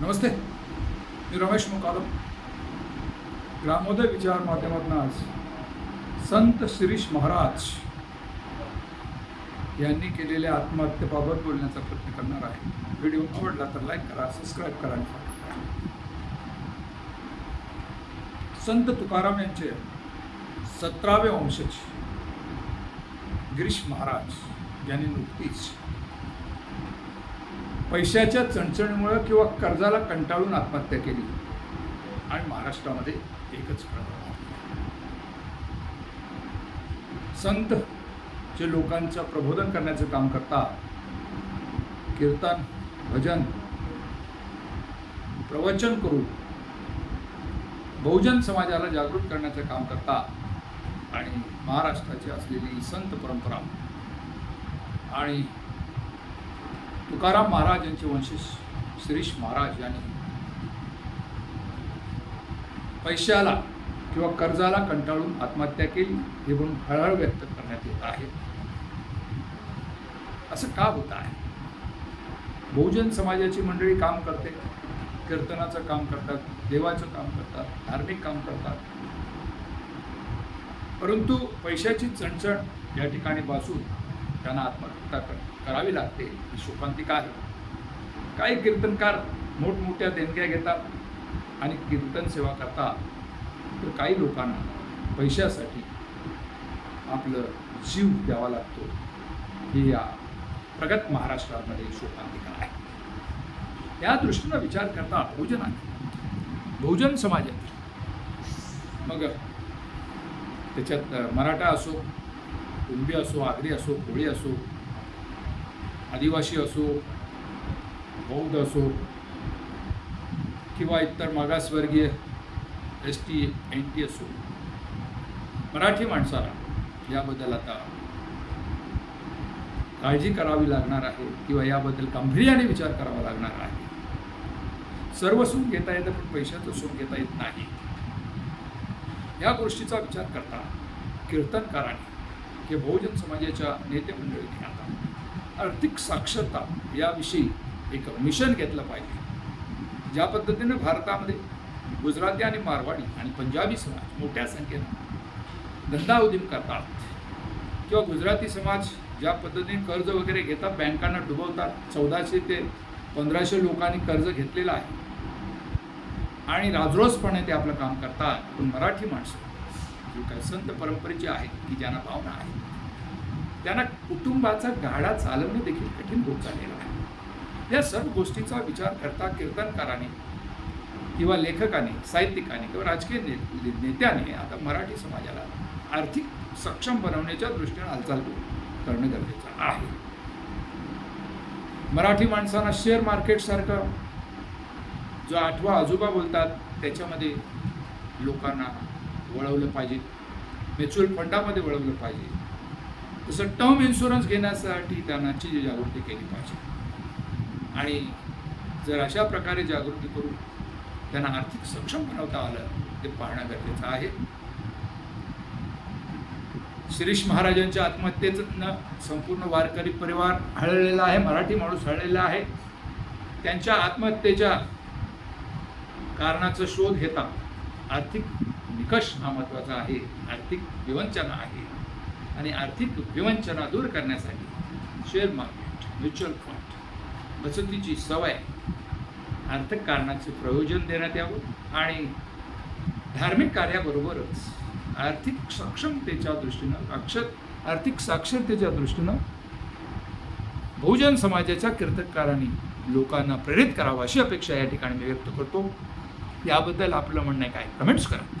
नमस्ते मी रमेश मुकादम ग्रामोदय विचार माध्यमातून आज संत शिरीष महाराज यांनी केलेल्या आत्महत्येबाबत बोलण्याचा प्रयत्न करणार आहे. व्हिडिओ आवडला तर लाईक करा सबस्क्राईब करा करा. संत तुकाराम यांचे सतरावे वंशज गिरीश महाराज यांनी नुकतीच पैशाच्या चणचणीमुळं किंवा कर्जाला कंटाळून आत्महत्या केली. आणि महाराष्ट्रामध्ये एकच प्रभाव संत जे लोकांचं प्रबोधन करण्याचं काम करतात कीर्तन भजन प्रवचन करून बहुजन समाजाला जागृत करण्याचं काम करतात. आणि महाराष्ट्राची असलेली संत परंपरा आणि तुकाराम महाराज यांचे वंशज शिरीष महाराज यांनी पैशाला किंवा कर्जाला कंटाळून आत्महत्या केली हे म्हणून हळहळ व्यक्त करण्यात येत आहे. असं का होत आहे? बहुजन समाजाची मंडळी काम करते कीर्तनाचं काम करतात देवाचं काम करतात धार्मिक काम करतात. परंतु पैशाची चणचण या ठिकाणी बसून त्यांना आत्महत्या कर- करावी लागते ही शोकांतिका आहे. काही कीर्तनकार मोठमोठ्या देणग्या घेतात आणि कीर्तन सेवा करतात. तर काही लोकांना पैशासाठी आपलं जीव द्यावा लागतो. ही या प्रगत महाराष्ट्रामध्ये शोकांतिका आहे. या दृष्टीनं विचार करता बहुजनाने बहुजन समाजात. मग त्याच्यात मराठा असो कुणबी असो आगरी असो कोळी असो आदिवासी असो बौद्ध असो किंवा इतर मागासवर्गीय एस टी एन टी असो मराठी माणसाला याबद्दल आता काळजी करावी लागणार आहे किंवा याबद्दल गांभीर्याने विचार करावा लागणार आहे. सर्व सुख घेता येतं पण पैशाचं सुख घेता येत नाही. या गोष्टीचा विचार करता कीर्तनकारांनी हे बहुजन समाजाच्या नेते मंडळींनी आता आर्थिक साक्षरता याविषयी एक मिशन घेतलं पाहिजे. ज्या पद्धतीनं भारतामध्ये गुजराती आणि मारवाडी आणि पंजाबी समाज मोठ्या संख्येनं धंदा उदीम करतात किंवा गुजराती समाज ज्या पद्धतीने कर्ज वगैरे घेतात बँकांना डुबवतात चौदाशे ते पंधराशे लोकांनी कर्ज घेतलेलं आहे. आणि राजरोसपणे ते आपलं काम करतात. पण मराठी माणसं जे काय संत परंपरेचे आहेत की ज्यांना भावना आहे. त्यांना कुटुंबाचा गाडा चालवणे देखील कठीण होत चाललेला आहे. या सर्व गोष्टीचा विचार करता कीर्तनकाराने किंवा लेखकाने साहित्यिकाने किंवा राजकीय ने नेत्याने आता मराठी समाजाला आर्थिक सक्षम बनवण्याच्या दृष्टीने हालचाल करणं गरजेचं आहे. मराठी माणसांना शेअर मार्केटसारखं जो आठवा आजोबा बोलतात त्याच्यामध्ये लोकांना वळवलं पाहिजे. म्युच्युअल फंडामध्ये वळवलं पाहिजे. तसं टर्म इन्शुरन्स घेण्यासाठी त्यांनाची जागृती केली पाहिजे. आणि जर अशा प्रकारे जागृती करून त्यांना आर्थिक सक्षम बनवता आलं ते पाहणं गरजेचं आहे. शिरीष महाराजांच्या आत्महत्येचं संपूर्ण वारकरी परिवार हळलेला आहे मराठी माणूस हळलेला आहे. त्यांच्या आत्महत्येच्या कारणाचा शोध घेता आर्थिक निकष हा महत्त्वाचा आहे. आर्थिक विवंचना आहे. आणि आर्थिक विवंचना दूर करण्यासाठी शेअर मार्केट म्युच्युअल फंड बचतीची सवय आर्थिक कारणाचे प्रयोजन देण्यात यावं आणि धार्मिक कार्याबरोबरच आर्थिक सक्षमतेच्या दृष्टीनं अक्षर आर्थिक साक्षरतेच्या दृष्टीनं बहुजन समाजाच्या कीर्तककारांनी लोकांना प्रेरित करावं अशी अपेक्षा या ठिकाणी मी व्यक्त करतो. याबद्दल आपलं म्हणणं आहे काय? कमेंट्स करा.